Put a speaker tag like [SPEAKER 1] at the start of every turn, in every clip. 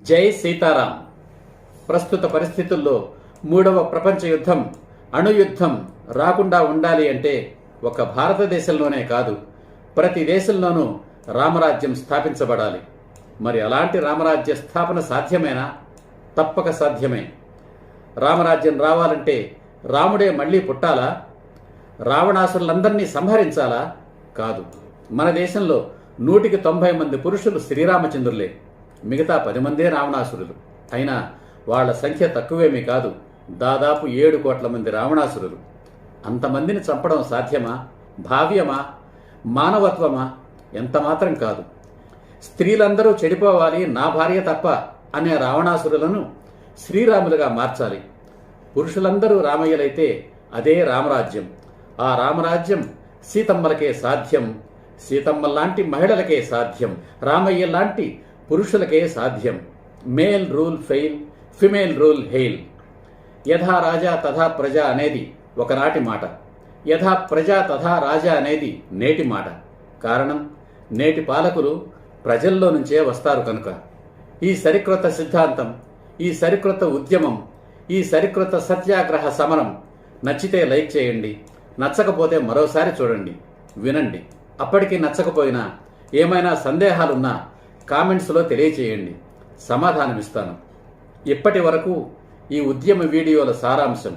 [SPEAKER 1] జై సీతారాం. ప్రస్తుత పరిస్థితుల్లో మూడవ ప్రపంచ యుద్ధం అణుయుద్ధం రాకుండా ఉండాలి అంటే ఒక భారతదేశంలోనే కాదు ప్రతి దేశంలోనూ రామరాజ్యం స్థాపించబడాలి. మరి అలాంటి రామరాజ్య స్థాపన సాధ్యమేనా? తప్పక సాధ్యమే. రామరాజ్యం రావాలంటే రాముడే మళ్ళీ పుట్టాలా? రావణాసులందరినీ సంహరించాలా? కాదు. మన దేశంలో నూటికి తొంభై మంది పురుషులు శ్రీరామచంద్రులే. మిగతా పది మందే రావణాసురులు. అయినా వాళ్ళ సంఖ్య తక్కువేమీ కాదు. దాదాపు ఏడు కోట్ల మంది రావణాసురులు. అంతమందిని చంపడం సాధ్యమా? భావ్యమా? మానవత్వమా? ఎంత మాత్రం కాదు. స్త్రీలందరూ చెడిపోవాలి నా భార్య తప్ప అనే రావణాసురులను శ్రీరాములుగా మార్చాలి. పురుషులందరూ రామయ్యలైతే అదే రామరాజ్యం. ఆ రామరాజ్యం సీతమ్మలకే సాధ్యం. సీతమ్మ లాంటి మహిళలకే సాధ్యం. రామయ్య లాంటి పురుషులకే సాధ్యం. Male rule fail female rule hail. యథా రాజా తథా ప్రజ అనేది ఒకనాటి మాట. యథా ప్రజా తథా రాజా అనేది నేటి మాట. కారణం నేటి పాలకులు ప్రజల్లో నుంచే వస్తారు కనుక. ఈ సరికృత సిద్ధాంతం ఈ సరికృత ఉద్యమం ఈ సరికృత సత్యాగ్రహ సమరం నచ్చితే లైక్ చేయండి నచ్చకపోతే మరోసారి చూడండి వినండి. అప్పటికి నచ్చకపోయినా ఏమైనా సందేహాలున్నా కామెంట్స్లో తెలియచేయండి. సమాధానమిస్తాను. ఇప్పటి వరకు ఈ ఉద్యమ వీడియోల సారాంశం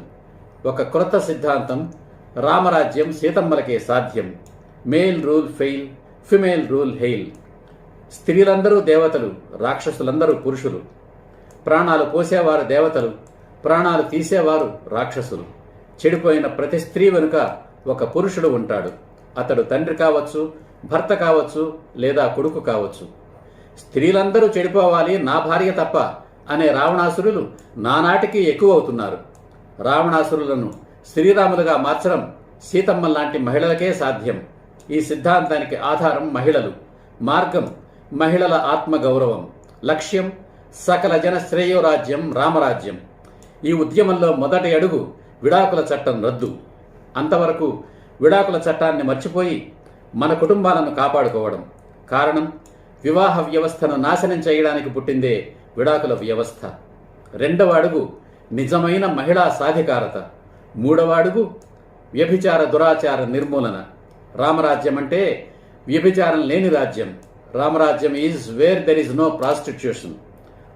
[SPEAKER 1] ఒక క్రొత్త సిద్ధాంతం రామరాజ్యం సీతమ్మలకే సాధ్యం. Male rule fail female rule hail. స్త్రీలందరూ దేవతలు రాక్షసులందరూ పురుషులు. ప్రాణాలు పోసేవారు దేవతలు ప్రాణాలు తీసేవారు రాక్షసులు. చెడిపోయిన ప్రతి స్త్రీ వెనుక ఒక పురుషుడు ఉంటాడు. అతడు తండ్రి కావచ్చు భర్త కావచ్చు లేదా కొడుకు కావచ్చు. స్త్రీలందరూ చెడిపోవాలి నా భార్య తప్ప అనే రావణాసురులు నానాటికి ఎక్కువ అవుతున్నారు రావణాసురులను శ్రీరాములుగా మార్చడం సీతమ్మ లాంటి మహిళలకే సాధ్యం. ఈ సిద్ధాంతానికి ఆధారం మహిళలు. మార్గం మహిళల ఆత్మగౌరవం. లక్ష్యం సకల జన శ్రేయోరాజ్యం రామరాజ్యం. ఈ ఉద్యమంలో మొదటి అడుగు విడాకుల చట్టం రద్దు. అంతవరకు విడాకుల చట్టాన్ని మర్చిపోయి మన కుటుంబాలను కాపాడుకోవడం. కారణం వివాహ వ్యవస్థను నాశనం చేయడానికి పుట్టిందే విడాకుల వ్యవస్థ. రెండవ అడుగు నిజమైన మహిళా సాధికారత. మూడవ అడుగు వ్యభిచార దురాచార నిర్మూలన. రామరాజ్యం అంటే వ్యభిచారం లేని రాజ్యం. Ramarajyam is where there is no prostitution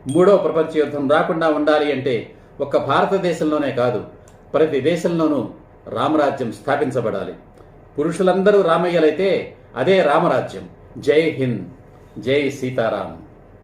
[SPEAKER 1] మూడో ప్రపంచ యుద్ధం రాకుండా ఉండాలి అంటే ఒక్క భారతదేశంలోనే కాదు ప్రతి దేశంలోనూ రామరాజ్యం స్థాపించబడాలి. పురుషులందరూ రామయ్యలైతే అదే రామరాజ్యం. జై హింద్. జై సీతారాం